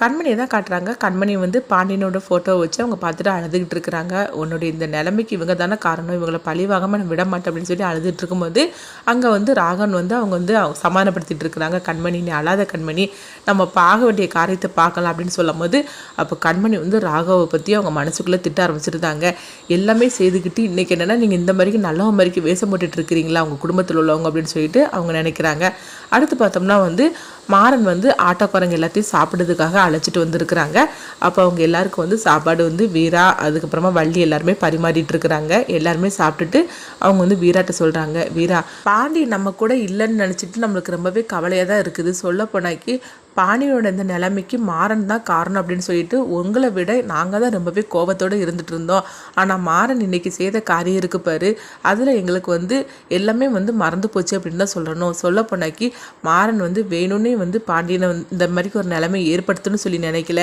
கண்மணியை தான் காட்டுறாங்க. கண்மணி வந்து பாண்டியனோட ஃபோட்டோ வச்சு அவங்க பார்த்துட்டு அழுதுகிட்டு இருக்கிறாங்க. உன்னுடைய இந்த நிலைமைக்கு இவங்க தானே காரணம். இவங்களை பழிவாகாமல் நான் விட மாட்டேன் அப்படின்னு சொல்லி அழுதுட்டு இருக்கும்போது அங்கே வந்து ராகன் வந்து அவங்க வந்து அவங்க சமாதானப்படுத்திட்டு இருக்கிறாங்க. கண்மணி நீ அழாத கண்மணி நம்ம பார்க்க வேண்டிய காரியத்தை பார்க்கலாம் அப்படின்னு சொல்லும் போது அப்போ கண்மணி வந்து ராகவை பற்றி அவங்க மனசுக்குள்ளே திட்ட ஆரம்பிச்சிருந்தாங்க. எல்லாமே செய்துக்கிட்டு இன்றைக்கி என்னென்னா நீங்கள் இந்த மாதிரிக்கு நல்லவன் மாதிரிக்கு வேஷம் போட்டுட்டு இருக்கிறீங்களா? அவங்க குடும்பத்தில் உள்ளவங்க அப்படின்னு சொல்லிட்டு அவங்க நினைக்கிறாங்க. அடுத்து பார்த்தோம்னா வந்து மாறன் வந்து ஆட்டோக்காரங்க எல்லாத்தையும் சாப்பிடுறதுக்காக அழைச்சிட்டு வந்திருக்கிறாங்க. அப்போ அவங்க எல்லாருக்கும் வந்து சாப்பாடு வந்து வீரா அதுக்கப்புறமா வள்ளி எல்லாருமே பரிமாறிட்டு இருக்கிறாங்க. எல்லாருமே சாப்பிட்டுட்டு அவங்க வந்து வீராட்ட சொல்கிறாங்க வீரா பாண்டி நம்ம கூட இல்லைன்னு நினச்சிட்டு நம்மளுக்கு ரொம்பவே கவலையாக தான் இருக்குது. சொல்ல போனாக்கி பாண்டியோட இந்த நிலைமைக்கு மாறன் தான் காரணம் அப்படின்னு சொல்லிட்டு உங்களை விட நாங்கள் தான் ரொம்பவே கோபத்தோடு இருந்துட்டு இருந்தோம். ஆனால் மாறன் இன்னைக்கு செய்த காரியம் இருக்கு பாரு. அதில் எங்களுக்கு வந்து எல்லாமே வந்து மறந்து போச்சு அப்படின்னு தான் சொல்லணும். சொல்ல போனாக்கி மாறன் வந்து வேணும்னே வந்து பாண்டியனை வந்து இந்த மாதிரிக்கு ஒரு நிலைமை ஏற்படுத்தணும்னு சொல்லி நினைக்கல.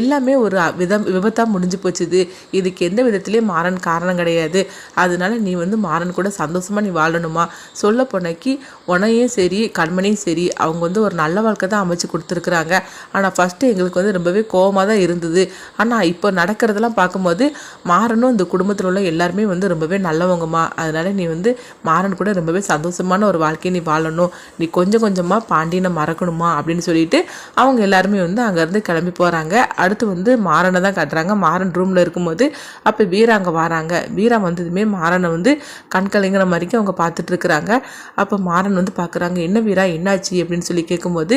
எல்லாமே ஒரு விதம் விபத்தாக முடிஞ்சு போச்சுது. இதுக்கு எந்த விதத்துலேயும் மாறன் காரணம் கிடையாது. அதனால நீ வந்து மாறன் கூட சந்தோஷமாக நீ வாழணுமா? சொல்ல போனாக்கி உனையும் சரி கண்மனையும் சரி அவங்க வந்து ஒரு நல்ல வாழ்க்கை தான் அமைச்சு கொடுத்துருக்குறாங்க ஆனால் ஃபஸ்ட்டு எங்களுக்கு வந்து ரொம்பவே கோவமாக தான் இருந்தது. ஆனால் இப்போ நடக்கிறதெல்லாம் பார்க்கும்போது மாறனும் இந்த குடும்பத்தில் உள்ள எல்லாருமே வந்து ரொம்பவே நல்லவங்கம்மா. அதனால நீ வந்து மாறன் கூட ரொம்பவே சந்தோஷமான ஒரு வாழ்க்கையை நீ வாழணும். நீ கொஞ்சம் கொஞ்சமாக பாண்டியனை மறக்கணுமா அப்படின்னு சொல்லிட்டு அவங்க எல்லாருமே வந்து அங்கேருந்து கிளம்பி போகிறாங்க அடுத்து வந்து மாறனை தான் காட்டுறாங்க. மாறன் ரூமில் இருக்கும்போது அப்போ வீரா அங்கே வராங்க. வீரா வந்ததுமே மாறனை வந்து கண் கலங்கிற மாதிரிக்கு அவங்க பார்த்துட்டு இருக்கிறாங்க. அப்போ மாறன் வந்து பார்க்குறாங்க என்ன வீரா என்னாச்சு? அப்படின்னு சொல்லி கேட்கும்போது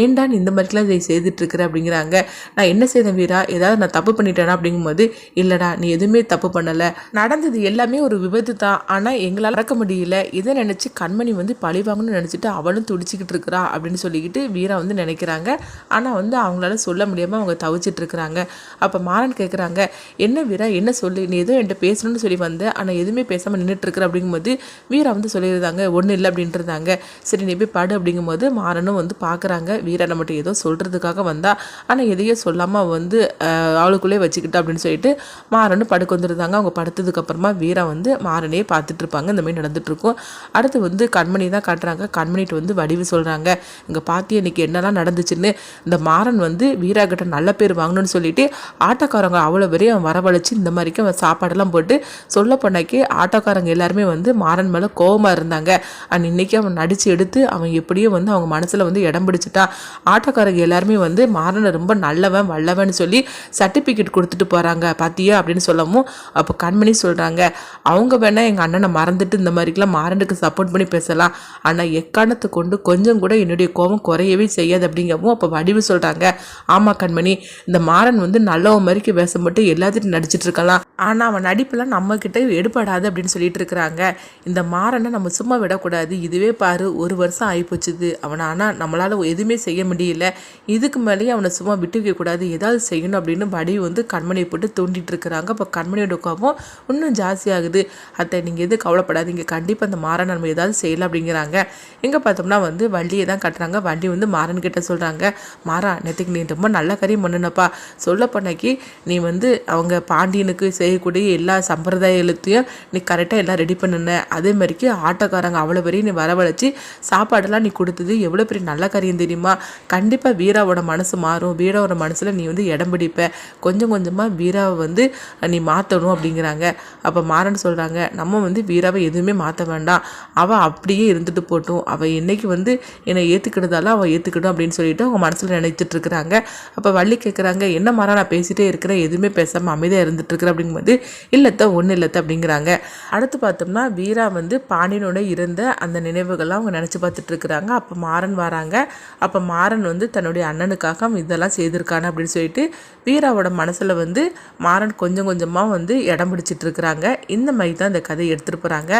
ஏன்டா நீ இந்த மாதிரிலாம் இதை செய்துட்ருக்குற அப்படிங்கிறாங்க. நான் என்ன செய்தேன் வீரா? ஏதாவது நான் தப்பு பண்ணிட்டேனா அப்படிங்கும்போது இல்லைடா நீ எதுவுமே தப்பு பண்ணலை. நடந்தது எல்லாமே ஒரு விபத்து தான். ஆனால் எங்களால் நடக்க முடியல. இதை நினச்சி கண்மணி வந்து பழி வாங்கணும்னு நினச்சிட்டு அவளும் துடிச்சிக்கிட்டு இருக்கிறா அப்படின்னு சொல்லிக்கிட்டு வீரா வந்து நினைக்கிறாங்க. ஆனால் வந்து அவங்களால சொல்ல முடியாமல் அவங்க தவிச்சிட்டு இருக்கிறாங்க அப்போ மாறன் கேட்குறாங்க என்ன வீரா என்ன சொல்லு? நீ ஏதோ என்கிட்ட பேசணும்னு சொல்லி வந்த ஆனால் எதுவுமே பேசாமல் நின்றுட்டுருக்குற அப்படிங்கும்போது வீரா வந்து சொல்லியிருந்தாங்க ஒன்றும் இல்லை அப்படின்ட்டுருந்தாங்க சரி நீ போய் படு அப்படிங்கும்போது மாறனும் வந்து பார்க்குறாங்க வீரா நம்மகிட்ட ஏதோ சொல்கிறதுக்காக வந்தா ஆனால் எதையோ சொல்லாமல் வந்து அவளுக்குள்ளே வச்சுக்கிட்டு அப்படின்னு சொல்லிட்டு மாறன்னு படுக்க வந்துருந்தாங்க. அவங்க படுத்ததுக்கப்புறமா வீரா வந்து மாறனே பார்த்துட்டு இருப்பாங்க இந்த மாதிரி நடந்துட்டுருக்கும் அடுத்து வந்து கண்மணி தான் காட்டுறாங்க. கண்மணிட்டு வந்து வடிவு சொல்கிறாங்க இங்கே பார்த்தி இன்னைக்கு என்னெல்லாம் நடந்துச்சுன்னு. இந்த மாறன் வந்து வீரா கிட்ட நல்ல பேர் வாங்கணும்னு சொல்லிட்டு ஆட்டோக்காரங்க அவ்வளோ பெரிய அவன் வரவழைச்சு இந்த மாதிரிக்கு அவன் சாப்பாடெல்லாம் போட்டு சொல்ல போனாக்கி ஆட்டோக்காரங்க எல்லாருமே வந்து மாறன் மேலே கோபமாக இருந்தாங்க. அண்ட் இன்னைக்கு அவன் நடித்து எடுத்து அவன் எப்படியோ வந்து அவங்க மனசில் வந்து இடம் பிடிச்சிட்டான். ஆட்டோக்காரங்க எல்லாருமே வந்து மாறனை ரொம்ப நல்லவன் வல்லவன் சொல்லி சர்டிஃபிகேட் கொடுத்துட்டு போகிறாங்க பார்த்தியா அப்படின்னு சொல்லவும் அப்போ கண்மணி சொல்கிறாங்க அவங்க வேணால் எங்கள் அண்ணனை மறந்துட்டு இந்த மாதிரிக்கெல்லாம் மாறனுக்கு சப்போர்ட் பண்ணி பேசலாம். ஆனால் எக்காரணத்தை கொண்டு கொஞ்சம் கூட என்னுடைய கோபம் குறையவே செய்யாது அப்படிங்கவும் அப்போ வடிவு சொல்கிறாங்க ஆமாம் கண்மணி இந்த மாறன் வந்து நல்லவன் மாதிரிக்கு வேஷம் மட்டும் எல்லாத்தையும் நடிச்சிட்டு இருக்கலாம். ஆனால் அவன் நடிப்பெல்லாம் நம்மக்கிட்ட எடுப்படாது எடுபடாது அப்படின்னு சொல்லிட்டு இருக்கிறாங்க. இந்த மாறனை நம்ம சும்மா விடக்கூடாது. இதுவே பாரு ஒரு வருஷம் ஆகிப்போச்சுது அவன் ஆனால் நம்மளால் எதுவுமே செய்ய முடியல. இதுக்கு மேலேயே அவனை சும்மா விட்டு வைக்கக்கூடாது ஏதாவது செய்யணும் அப்படின்னு வடிவு வந்து கண்மணியை போட்டு தூண்டிட்டு இருக்கிறாங்க. அப்போ கண்மணியோட கோபம் இன்னும் ஜாஸ்தியாகுது அத்தை நீங்கள் எது கவலைப்படாதீங்க. கண்டிப்பாக அந்த மாறன் நம்ம ஏதாவது செய்யலாம் அப்படிங்கிறாங்க. எங்கே பார்த்தோம்னா வந்து வண்டியை தான் கட்டுறாங்க. வண்டி வந்து மாறன் கிட்ட சொல்கிறாங்க மாறா நேற்றுக்கு நீ ரொம்ப நல்ல காரியம் பண்ணுனப்பா. சொல்ல போனாக்கி நீ வந்து அவங்க பாண்டியனுக்கு செய்யக்கூடிய எல்லா சம்பிரதாயத்தையும் நீ கரெக்டாக எல்லாம் ரெடி பண்ணுன. அதே மாதிரிக்கு ஆட்டோக்காரங்க அவ்வளோ பெரிய நீ வரவழைச்சி சாப்பாடெல்லாம் நீ கொடுத்தது எவ்வளோ பெரிய நல்ல காரியம் தெரியுமா? கண்டிப்பாக வீராவோட மனசு மாறும். வீராவோட மனசில் நீ வந்து இடம் பிடிப்ப. கொஞ்சம் கொஞ்சமாக வீராவை வந்து நீ மாற்றணும் அப்படிங்கிறாங்க. அப்போ மாறன்னு சொல்கிறாங்க நம்ம வந்து வீராவை எதுவுமே மாற்ற வேண்டாம். அவள் அப்படியே இருந்துட்டு போட்டும். அவள் என்னைக்கு வந்து என்னை ஏற்றுக்கிட்டதால அவள் ஏற்றுக்கணும் அப்படின்னு சொல்லிட்டு அவங்க மனசில் நினைச்சிட்டு இருக்கிறாங்க. அப்போ வள்ளி கேட்குறாங்க என்ன மாறா நான் பேசிகிட்டே இருக்கிறேன். எதுவுமே பேசாமல் அமைதியாக இருந்துட்டு இருக்கிறேன் அப்படிங்கும்போது இல்லத்த ஒன்றும் இல்லத்த அப்படிங்கிறாங்க. அடுத்து பார்த்தோம்னா வீரா வந்து பாண்டியனோட இருந்த அந்த நினைவுகள்லாம் அவங்க நினச்சி பார்த்துட்டு இருக்கிறாங்க. அப்போ மாறன் வராங்க. அப்போ மாறன் வந்து தன்னுடைய அண்ணனுக்காக இதெல்லாம் செய்திருக்கான அப்படின்னு சொல்லிட்டு வீராவோட மனசில் வந்து மாறன் கொஞ்சம் கொஞ்சமாக வந்து இடம் பிடிச்சிட்டு இருக்கிறாங்க. இந்த மாதிரி தான் இந்த கதையை எடுத்துகிட்டு போகிறாங்க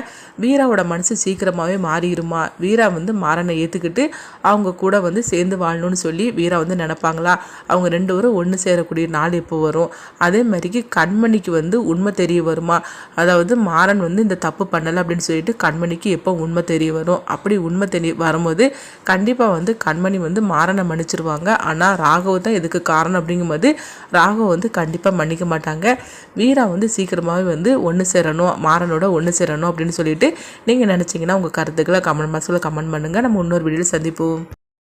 வீராவோட மனசு சீக்கிரமாகவே மாறிடுமா? வீரா வந்து மாறனை ஏற்றுக்கிட்டு அவங்க கூட வந்து சேர்ந்து வாழணும்னு சொல்லி வீரா வந்து நினைப்பாங்களா? அவங்க ரெண்டு பேரும் ஒன்று சேரக்கூடிய நாள் எப்போ வரும்? அதே மாதிரிக்கு கண்மணிக்கு வந்து உண்மை தெரிய வருமா? அதாவது மாறன் வந்து இந்த தப்பு பண்ணலை அப்படின்னு சொல்லிட்டு கண்மணிக்கு எப்போ உண்மை தெரிய வரும்? அப்படி உண்மை தெரிய வரும்போது கண்டிப்பாக வந்து கண்மணி வந்து மாறன் மாறனை மன்னிச்சிருவாங்க. ஆனால் ராகவ் தான் இதுக்கு காரணம் அப்படிங்கும்போது ராகவ் வந்து கண்டிப்பாக மன்னிக்க மாட்டாங்க. வீரா வந்து சீக்கிரமாகவே வந்து ஒன்று சேரணும் மாறனோட ஒன்று சேரணும் அப்படின்னு சொல்லிட்டு நீங்கள் நினச்சிங்கன்னா உங்கள் கருத்துக்களை கமெண்ட் பாக்ஸில் கமெண்ட் பண்ணுங்கள் நம்ம இன்னொரு வீடியோவில் சந்திப்போம்.